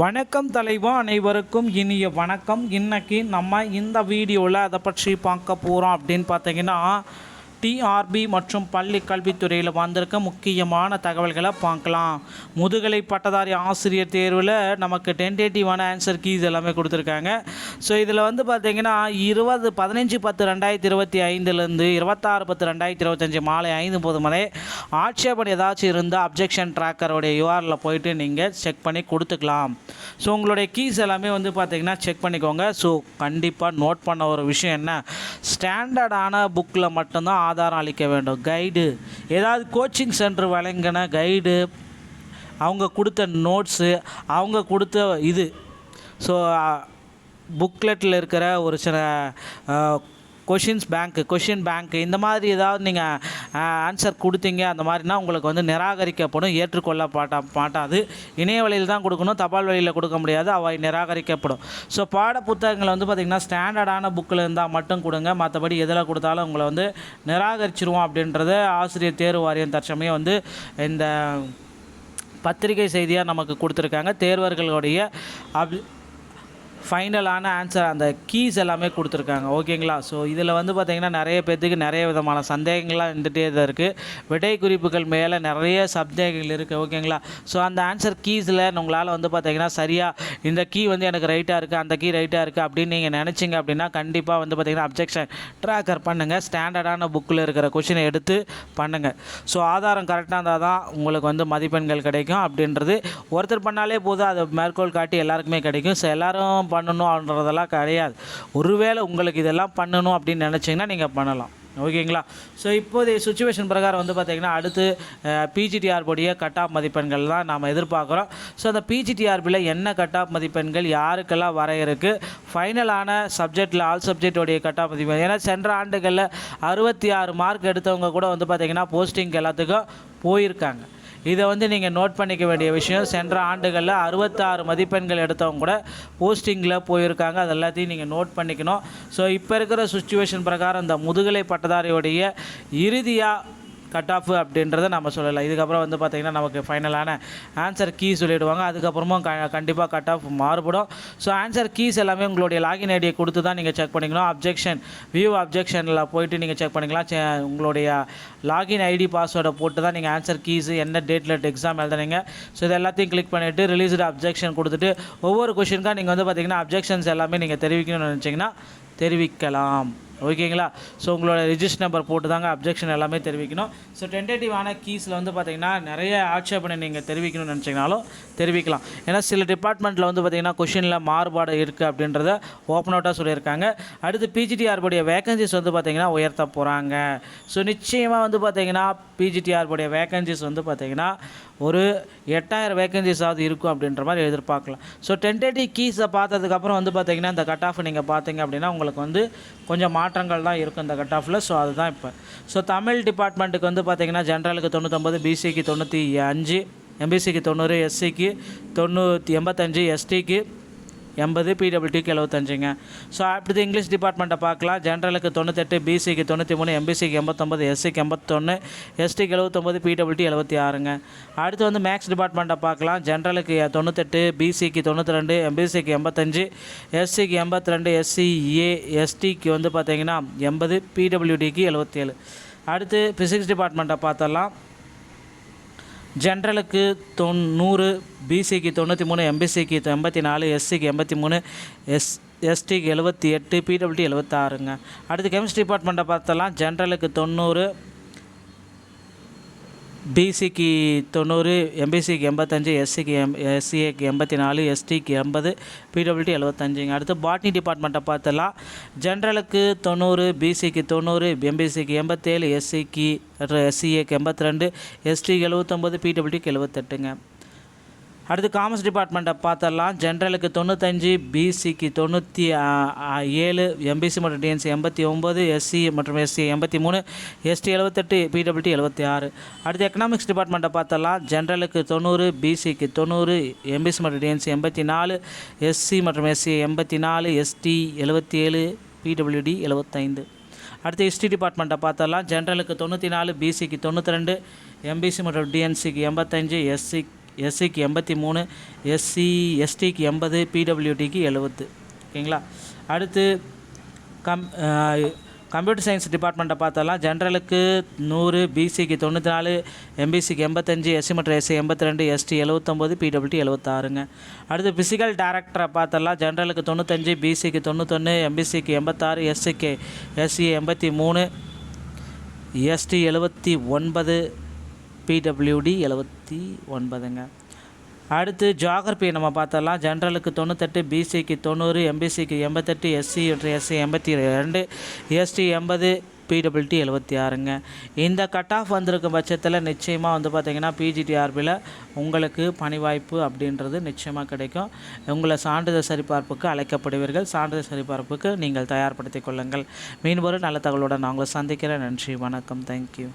வணக்கம் தலைவா அனைவருக்கும் இனிய வணக்கம். இன்றைக்கி நம்ம இந்த வீடியோவில் அதை பற்றி பார்க்க போகிறோம் அப்படின்னு பார்த்தீங்கன்னா டிஆர்பி மற்றும் பள்ளி கல்வித்துறையில் வந்திருக்க முக்கியமான தகவல்களை பார்க்கலாம். முதுகலை பட்டதாரி ஆசிரியர் தேர்வில் நமக்கு டென்டேட்டிவான ஆன்சர் கீஸ் எல்லாமே கொடுத்துருக்காங்க. ஸோ இதில் வந்து பார்த்தீங்கன்னா இருபது பதினஞ்சு பத்து ரெண்டாயிரத்தி இருபத்தி ஐந்துலேருந்து இருபத்தாறு பத்து ரெண்டாயிரத்தி இருபத்தஞ்சி மாலை ஐந்து போது மணி ஆட்சேபம் ஏதாச்சும் இருந்தால் அப்ஜெக்ஷன் ட்ராக்கருடைய யூஆரில் போயிட்டு நீங்கள் செக் பண்ணி கொடுத்துக்கலாம். ஸோ உங்களுடைய கீஸ் எல்லாமே வந்து பார்த்தீங்கன்னா செக் பண்ணிக்கோங்க. ஸோ கண்டிப்பாக நோட் பண்ண ஒரு விஷயம் என்ன? ஸ்டாண்டர்டான புக்கில் மட்டும்தான் ஆதாரம் அளிக்க வேண்டும். கைடு ஏதாவது கோச்சிங் சென்டர் வழங்கின கைடு அவங்க கொடுத்த நோட்ஸு அவங்க கொடுத்த இது. ஸோ புக்லெட்டில் இருக்கிற ஒரு சில கொஷின்ஸ் பேங்க்கு கொஷின் பேங்க்கு இந்த மாதிரி ஏதாவது நீங்கள் ஆன்சர் கொடுத்தீங்க அந்த மாதிரினா உங்களுக்கு வந்து நிராகரிக்கப்படும் ஏற்றுக்கொள்ள மாட்டா மாட்டாது. இணைய வழியில் தான் கொடுக்கணும் தபால் வழியில் கொடுக்க முடியாது அவை நிராகரிக்கப்படும். ஸோ பாட புத்தகங்களை வந்து பார்த்திங்கன்னா ஸ்டாண்டர்டான புக்கில் இருந்தால் மட்டும் கொடுங்க. மற்றபடி எதில் கொடுத்தாலும் உங்களை வந்து நிராகரிச்சிருவோம் அப்படின்றத ஆசிரியர் தேர்வு வாரியம் தற்சமயம் வந்து இந்த பத்திரிகை செய்தியாக நமக்கு கொடுத்துருக்காங்க. தேர்வர்களுடைய அப் ஃபைனலான ஆன்சர் அந்த கீஸ் எல்லாமே கொடுத்துருக்காங்க. ஓகேங்களா ஸோ இதில் வந்து பார்த்திங்கன்னா நிறைய பேர்த்துக்கு நிறைய விதமான சந்தேகங்கள்லாம் இருந்துகிட்டே தான் இருக்குது விடை குறிப்புகள் மேலே நிறைய சந்தேகங்கள் இருக்குது ஓகேங்களா ஸோ அந்த ஆன்சர் கீஸில் உங்களால் வந்து பார்த்திங்கன்னா சரியாக இந்த கீ வந்து எனக்கு ரைட்டாக இருக்குது அந்த கீ ரைட்டாக இருக்குது அப்படின்னு நீங்கள் நினச்சிங்க அப்படின்னா கண்டிப்பாக வந்து பார்த்திங்கன்னா அப்ஜெக்ஷன் ட்ராக்கர் பண்ணுங்கள் ஸ்டாண்டர்டான புக்கில் இருக்கிற கொஷினை எடுத்து பண்ணுங்கள் ஸோ ஆதாரம் கரெக்டாக இருந்தால் தான் உங்களுக்கு வந்து மதிப்பெண்கள் கிடைக்கும் அப்படின்றது. ஒருத்தர் பண்ணாலே போதும். அதை மேற்கோள் காட்டி எல்லாருக்குமே கிடைக்கும். ஸோ எல்லோரும் பண்ணணுன்றதெல்லாம் கிடையாது. ஒருவேளை உங்களுக்கு இதெல்லாம் பண்ணணும் அப்படின்னு நினச்சிங்கன்னா நீங்கள் பண்ணலாம். ஓகேங்களா? ஸோ இப்போதைய சுச்சுவேஷன் பிரகாரம் வந்து பார்த்திங்கன்னா அடுத்து பிஜிடிஆர் உடைய கட் ஆஃப் மதிப்பெண்கள் தான் நாம் எதிர்பார்க்குறோம். ஸோ அந்த பிஜிடிஆர்பியில் என்ன கட் ஆஃப் மதிப்பெண்கள் யாருக்கெல்லாம் வர இருக்குது ஃபைனலான சப்ஜெக்டில் ஆல் சப்ஜெக்டோடைய கட் ஆஃப் மதிப்பெண் ஏன்னா சென்ற ஆண்டுகளில் அறுபத்தி ஆறு மார்க் எடுத்தவங்க கூட வந்து பார்த்திங்கன்னா போஸ்டிங் எல்லாத்துக்கும் போயிருக்காங்க. இதை வந்து நீங்கள் நோட் பண்ணிக்க வேண்டிய விஷயம் சென்ற ஆண்டுகளில் அறுபத்தாறு மதிப்பெண்கள் எடுத்தவங்க கூட போஸ்டிங்கில் போயிருக்காங்க. அது எல்லாத்தையும் நீங்கள் நோட் பண்ணிக்கணும். ஸோ இப்போ இருக்கிற சுச்சுவேஷன் பிரகாரம் இந்த முதுகலை பட்டதாரியுடைய இறுதியாக கட் ஆஃப் அப்படின்றத நம்ம சொல்லலாம். இதுக்கப்புறம் வந்து பார்த்திங்கன்னா நமக்கு ஃபைனலான ஆன்சர் கீ சொல்லிவிடுவாங்க அதுக்கப்புறமும் க கண்டிப்பாக கட் ஆஃப் மாறுபடும். ஸோ ஆன்சர் கீஸ் எல்லாமே உங்களுடைய லாகின் ஐடியை கொடுத்து தான் நீங்கள் செக் பண்ணிக்கணும் அப்ஜெக்ஷன் வியூ அப்ஜெக்ஷனில் போயிட்டு நீங்கள் செக் பண்ணிக்கலாம். செ- உங்களுடைய லாகின் ஐடி பாஸ்வேர்டை போட்டு தான் நீங்கள் ஆன்சர் கீஸ் என்ன டேட்டில் எக்ஸாம் எழுதுனீங்க. ஸோ இது எல்லாத்தையும் கிளிக் பண்ணிவிட்டு ரிலீஸ்டு அப்ஜெக்ஷன் கொடுத்துட்டு ஒவ்வொரு கொஷினுக்காக நீங்கள் வந்து பார்த்திங்கன்னா அப்ஜெக்ஷன்ஸ் எல்லாமே நீங்கள் தெரிவிக்கணும்னு நினச்சிங்கன்னா தெரிவிக்கலாம். ஓகேங்களா? ஸோ உங்களோட ரிஜிஸ்டர் நம்பர் போட்டு தாங்க அப்ஜெக்ஷன் எல்லாமே தெரிவிக்கணும். ஸோ டென்டேட்டிவான கீஸில் வந்து பார்த்திங்கன்னா நிறைய ஆட்சேபனை நீங்கள் தெரிவிக்கணும்னு நினச்சிங்கனாலும் தெரிவிக்கலாம். ஏன்னா சில டிபார்ட்மெண்ட்டில் வந்து பார்த்திங்கன்னா கொஷினில் மாறுபாடு இருக்குது அப்படின்றத ஓப்பன் அவுட்டாக சொல்லியிருக்காங்க. அடுத்து பிஜிடிஆர் உடைய வேகன்சிஸ் வந்து பார்த்திங்கன்னா உயர்த்த போகிறாங்க ஸோ நிச்சயமாக வந்து பார்த்திங்கன்னா பிஜிடிஆர் போடைய வேகன்சிஸ் வந்து பார்த்திங்கன்னா ஒரு எட்டாயிரம் வேகன்சிஸாவது இருக்கும் அப்படின்ற மாதிரி எதிர்பார்க்கலாம். ஸோ டென்டேட்டிவ் கீஸை பார்த்ததுக்கப்புறம் வந்து பார்த்திங்கன்னா இந்த கட் ஆஃப் நீங்கள் பார்த்தீங்க அப்படின்னா உங்களுக்கு வந்து கொஞ்சம் மாற்றங்கள் தான் இருக்கும் இந்த கட் ஆஃபில் ஸோ அதுதான் இப்போ. ஸோ தமிழ் டிபார்ட்மெண்ட்டுக்கு வந்து பார்த்திங்கன்னா ஜென்ரலுக்கு தொண்ணூத்தொம்பது பிசிக்கு தொண்ணூற்றி அஞ்சு எம்பிசிக்கு தொண்ணூறு எஸ்சிக்கு தொண்ணூற்றி எண்பத்தஞ்சு எஸ்டிக்கு எண்பது பிடபிள்யூடிக்கு எழுபத்தஞ்சுங்க ஸோ அடுத்து இங்கிலீஷ் டிபார்ட்மெண்ட்டை பார்க்கலாம். ஜென்ரலுக்கு தொண்ணூத்தெட்டு பிசிக்கு தொண்ணூற்றி மூணு எம்பிசிக்கு எண்பத்தொம்பது எஸ்சிக்கு எண்பத்தொன்று எஸ்டிக்கு எழுபத்தொம்பது பிடபிள்யூடி எழுபத்தி ஆறுங்க அடுத்து வந்து மேக்ஸ் டிபார்ட்மெண்ட்டை பார்க்கலாம். ஜென்ரலுக்கு தொண்ணூத்தெட்டு பிசிக்கு தொண்ணூற்றி ரெண்டு எம்பிசிக்கு எண்பத்தஞ்சு எஸ்சிக்கு எண்பத்தி ரெண்டு எஸ்சி எஸ்டிக்கு வந்து பார்த்தீங்கன்னா எண்பது பிடபிள்யூடிக்கு எழுபத்தேழு அடுத்து ஃபிசிக்ஸ் டிபார்ட்மெண்ட்டை பார்த்தலாம் ஜென்ரலுக்கு தொண்ணூறு பிசிக்கு தொண்ணூற்றி மூணு எம்பிசிக்கு எண்பத்தி நாலு எஸ்சிக்கு எண்பத்தி மூணு எஸ் எஸ்டிக்கு எழுபத்தி எட்டு பிடபிள்யூடி எழுபத்தாறுங்க அடுத்து கெமிஸ்ட்ரி டிபார்ட்மெண்ட்டை பார்த்தலாம். ஜென்ரலுக்கு தொண்ணூறு பிசிக்கு தொண்ணூறு எம்பிசிக்கு எண்பத்தஞ்சு எஸ்சிக்கு எம் எஸ்சிஏக்கு எண்பத்தி நாலு எஸ்டிக்கு எண்பது பிடபிள்யூடி எழுபத்தஞ்சுங்க அடுத்து பாட்னி டிபார்ட்மெண்ட்டை பார்த்தலாம் ஜென்ரலுக்கு தொண்ணூறு பிசிக்கு தொண்ணூறு எம்பிசிக்கு எண்பத்தேழு எஸ்சிக்கு எஸ்சிஏக்கு எண்பத்தி ரெண்டு எஸ்டிக்கு எழுபத்தொம்போது பிடபிள்யூடிக்கு எழுபத்தெட்டுங்க அடுத்து காமர்ஸ் டிபார்ட்மெண்ட்டை பார்த்தரலாம் ஜென்ரலுக்கு தொண்ணூத்தஞ்சு பிசிக்கு தொண்ணூற்றி ஏழு எம்பிசி மற்றும் டிஎன்சி எண்பத்தி ஒம்பது எஸ்சி மற்றும் எஸ்சி எண்பத்தி மூணு எஸ்டி எழுபத்தெட்டு பிடபிள்யூடி எழுபத்தி ஆறு. அடுத்து எக்கனாமிக்ஸ் டிபார்ட்மெண்ட்டை பார்த்தரலாம் ஜென்ரலுக்கு தொண்ணூறு பிசிக்கு தொண்ணூறு எம்பிசி மற்றும் டிஎன்சி எண்பத்தி நாலு எஸ்சி மற்றும் எஸ்சி எண்பத்தி நாலு எஸ்டி எழுபத்தி ஏழு பிடபிள்யூடி எழுபத்தைந்து அடுத்து ஹிஸ்ட்ரி டிபார்ட்மெண்ட்டை பார்த்தரலாம் ஜென்ரலுக்கு தொண்ணூற்றி நாலு பிசிக்கு தொண்ணூற்றி ரெண்டு எம்பிசி மற்றும் டிஎன்சிக்கு எண்பத்தஞ்சு எஸ்சி எஸ்சிக்கு எண்பத்தி மூணு எஸ்சி எஸ்டிக்கு எண்பது பிடபிள்யூடிக்கு எழுபது. ஓகேங்களா? அடுத்து கம் கம்ப்யூட்டர் சயின்ஸ் டிபார்ட்மெண்ட்டை பார்த்தோம்னா ஜென்ரலுக்கு நூறு பிசிக்கு தொண்ணூற்றி நாலு எம்பிசிக்கு எண்பத்தஞ்சு எஸ்சி மற்றும் எஸ்சி எண்பத்தி ரெண்டு எஸ்டி எழுபத்தொம்போது பிடபிள்டி எழுபத்தாறுங்க அடுத்து ஃபிசிக்கல் டேரக்டரை பார்த்தோம்னா ஜென்ரலுக்கு தொண்ணூத்தஞ்சு பிசிக்கு தொண்ணூத்தொன்று எம்பிசிக்கு எண்பத்தாறு எஸ்சிக்கு எஸ்சி எண்பத்தி மூணு எஸ்டி எழுபத்தி ஒன்பது பிடபிள்யூடி எழுபத்தி ஒன்பதுங்க. அடுத்து ஜாகிரபி நம்ம பார்த்தலாம். ஜென்ரலுக்கு தொண்ணூத்தெட்டு பிசிக்கு தொண்ணூறு எம்பிசிக்கு எண்பத்தெட்டு எஸ்சி மற்றும் எஸ்சி எண்பத்தி ரெண்டு எஸ்டி எண்பது பிடபிள்டி எழுபத்தி ஆறுங்க. இந்த கட் ஆஃப் வந்திருக்கும் பட்சத்தில் நிச்சயமாக வந்து பார்த்திங்கன்னா பிஜிடிஆர்பியில் உங்களுக்கு பணி வாய்ப்பு அப்படின்றது நிச்சயமாக கிடைக்கும். உங்களை சான்றிதழ் சரிபார்ப்புக்கு அழைக்கப்படுவீர்கள். சான்றிதழ் சரிபார்ப்புக்கு நீங்கள் தயார்படுத்திக் கொள்ளுங்கள். மீன் நல்ல தகவலுடன் நான் உங்களை சந்திக்கிறேன். நன்றி வணக்கம். தேங்க்யூ